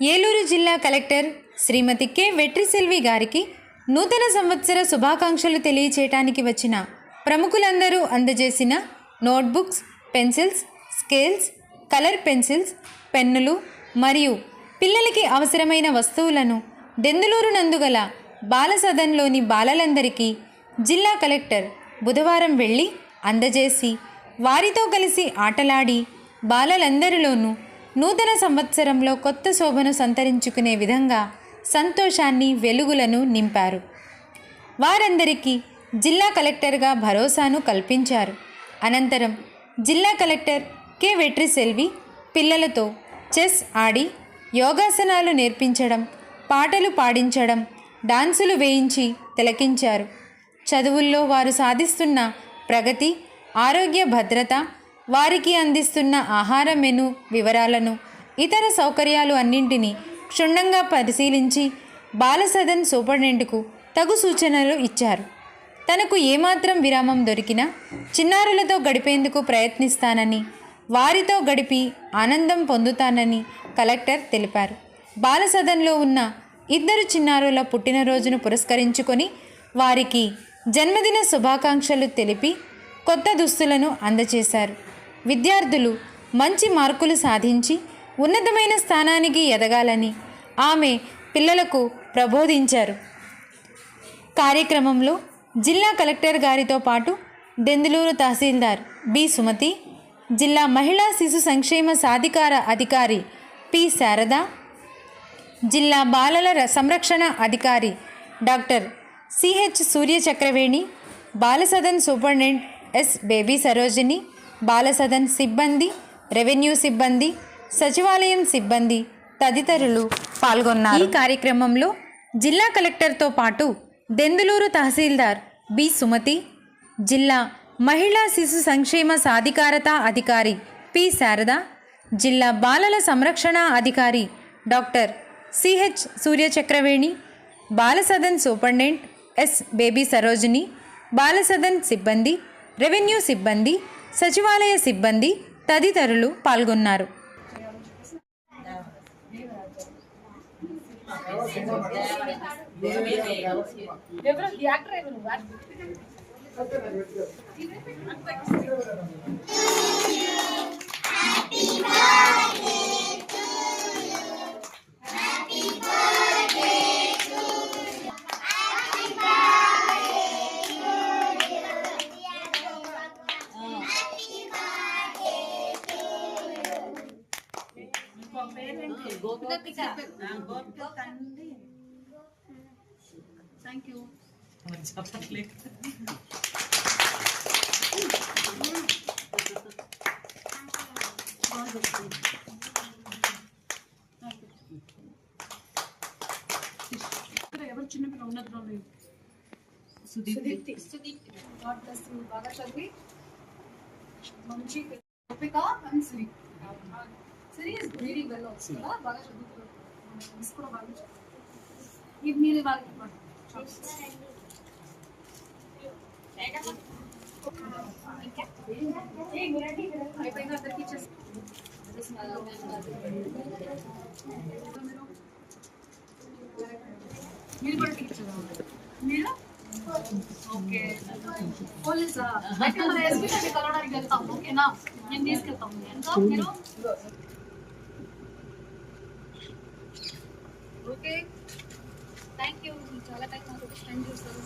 ఏలూరు జిల్లా కలెక్టర్ శ్రీమతి కె. వెట్రిసెల్వి గారికి నూతన సంవత్సర శుభాకాంక్షలు తెలియచేయటానికి వచ్చిన ప్రముఖులందరూ అందజేసిన notebooks pencils scales colour pencils పెన్నులు మరియు పిల్లలకి అవసరమైన వస్తువులను దెందులూరు నందుగల బాల సదన్లోని బాలలందరికీ జిల్లా కలెక్టర్ బుధవారం వెళ్ళి అందజేసి వారితో కలిసి ఆటలాడి బాలలందరిలోనూ నూతన సంవత్సరంలో కొత్త శోభను సంతరించుకునే విధంగా సంతోషాన్ని వెలుగులను నింపారు. వారందరికీ జిల్లా కలెక్టర్గా భరోసాను కల్పించారు. అనంతరం జిల్లా కలెక్టర్ కె. వెట్రిసెల్వి పిల్లలతో చెస్ ఆడి యోగాసనాలు నేర్పించడం పాటలు పాడించడం డాన్సులు వేయించి తిలకించారు. చదువుల్లో వారు సాధిస్తున్న ప్రగతి ఆరోగ్య భద్రత వారికి అందిస్తున్న ఆహార మెను వివరాలను ఇతర సౌకర్యాలు అన్నింటినీ క్షుణ్ణంగా పరిశీలించి బాలసదన్ సూపరింటెండెంట్కు తగు సూచనలు ఇచ్చారు. తనకు ఏమాత్రం విరామం దొరికినా చిన్నారులతో గడిపేందుకు ప్రయత్నిస్తానని వారితో గడిపి ఆనందం పొందుతానని కలెక్టర్ తెలిపారు. బాలసదన్లో ఉన్న ఇద్దరు చిన్నారుల పుట్టినరోజును పురస్కరించుకొని వారికి జన్మదిన శుభాకాంక్షలు తెలిపి కొత్త దుస్తులను అందజేశారు. విద్యార్థులు మంచి మార్కులు సాధించి ఉన్నతమైన స్థానానికి ఎదగాలని ఆమె పిల్లలకు ప్రబోధించారు. కార్యక్రమంలో జిల్లా కలెక్టర్ గారితో పాటు దెందులూరు తహసీల్దార్ బి. సుమతి జిల్లా మహిళా శిశు సంక్షేమ సాధికార అధికారి పి. శారద జిల్లా బాలల సంరక్షణ అధికారి doctor CH Surya Chakraveni Balasadan superintendent S. Baby Sarojini Balasadan సిబ్బంది రెవెన్యూ సిబ్బంది సచివాలయం సిబ్బంది తదితరులు పాల్గొన్నారు. ఈ కార్యక్రమంలో జిల్లా కలెక్టర్తో పాటు దెందులూరు తహసీల్దార్ బి సుమతి జిల్లా మహిళా శిశు సంక్షేమ సాధికారత అధికారి పి శారద జిల్లా బాలల సంరక్షణ అధికారి doctor CH Suryachakraveni Balasadan superintendent S Baby Sarojini Balasadan సిబ్బంది రెవెన్యూ సిబ్బంది సచివాలయ సిబ్బంది తదితరులు పాల్గొన్నారు. ఎవరు యాక్టర్ ఎవరు థ్యాంక్ యూ ఇక్కడ ఎవరు చిన్నపిల్ల ఉన్నది లేదు Sudeepthi Sudeepthi God bless you బాగా చదివి మంచి ఓపిక and Siri Siri is reading well also కదా బాగా చదువుతున్నారు మిస్ కూడా బాగా చదువుతున్నారు. ఇది మీరు వాళ్ళకి ఇవ్వండి అయిపోయింది అందరికి ఇచ్చేసి మీరు కూడా టీచర్ మీరు ఓకే పోలీసా అయితే మన ఎస్పీ గారిని కలవడానికి వెళ్తాం ఓకేనా నేను తీసుకెళ్తాం ఎంత మీరు ఓకే థ్యాంక్ యూ చాలా టైం మాకు స్పెండ్ చేస్తారు